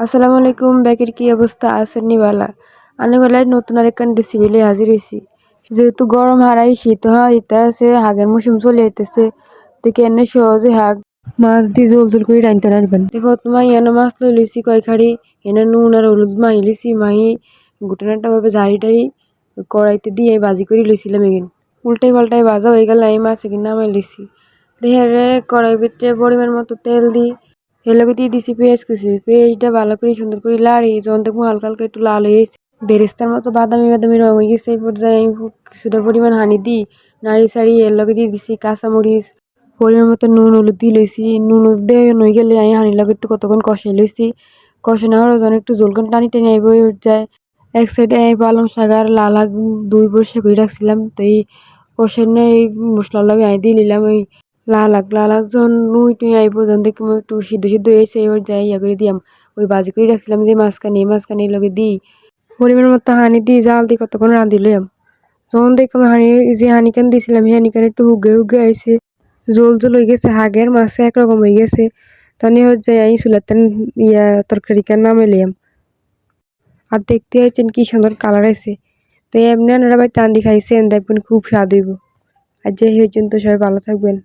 আসসালামু আলাইকুম ব্যাকের কি অবস্থা? আছেন নিবালা। আমি গলায় নতুন আরেকখান রেসিপি লিয়ে হাজির হয়েছি যেহেতু গরম হারাই শীত হয় ইতা আছে হাগের মৌসুম চলে যেতেছে দেখে এনে সহজে হাগ। মাছ দিয়ে জোল জোল করে রাঁধতে রাখবেন। দেখো তোমার এনে মাছ লই লইছি কয় খাড়ি এনে নুন আর হলুদ মাহি লইছি মাহি গুটানাটা ভাবে ঝাড়ি টাড়ি কড়াইতে দিয়ে ভাজি করে লইছিলাম এগিন। উল্টাই পাল্টাই ভাজা হয়ে গেল আমি মাছ এগিন নামাই লইছি। দেহেরে কড়াই ভিতরে পরিমাণ মতো তেল দিই এর দিয়ে দিছি পেঁয়াজ কুচি। পেঁয়াজটা ভালো করে সুন্দর করে লাড়ি যখন দেখব হালকা হালকা একটু লাল হয়ে গেছে। বেরেস্তার মতো বাদামি বাদামি রং হয়ে গেছে। এই পর্যায়ে আমি কিছুটা পরিমাণ হানি দিই নাড়ি সাড়ি এর লগে দিয়ে দিছি কাঁচামরিচ, পরিমাণ মতো নুন, হলুদ দিয়ে লইছি। নুন হলুদ দিয়ে নই গেলে আমি হানির লগে একটু কতক্ষণ কষাই লইছি। কষানো হওয়ার যখন একটু জলখান টানি টেনে আইব উঠ যায় এক সাইডে আমি পালং শাক আর লাল দুই বর্ষে করে রাখছিলাম। তো এই কষানো এই মশলার লগে আমি দিয়ে নিলাম ওই লাল শাক লাল শাক যখন নুই টুই আইব, যখন দেখি একটু সিদ্ধ সিদ্ধ হয়েছে এবার যাই ইয়া করে দিয়াম। ওই বাজি করে রাখছিলাম যে মাঝখানে মাঝখানে লগে দিই। পরিমাণ মতো হানি দিই জাল দিই কতক্ষণ রাঁধি লইয়াম। যখন দেখলাম হানি, যে হানিকান দিয়েছিলাম সেই হানিকান একটু হুগে হুগে আইছে। জল জোল হয়ে গেছে, হাগের মাছে একরকম হয়ে গেছে। তখন হচ্ছে আমি চুলাতেন ইয়া তরকারি কান নামে লিয়াম আর দেখতে হচ্ছেন কি সুন্দর কালার আছে তো এমনি আপনারা ভাই টান্দি খাইছেন, দেখবেন খুব স্বাদ হইব। আর যে পর্যন্ত সবাই ভালো থাকবেন।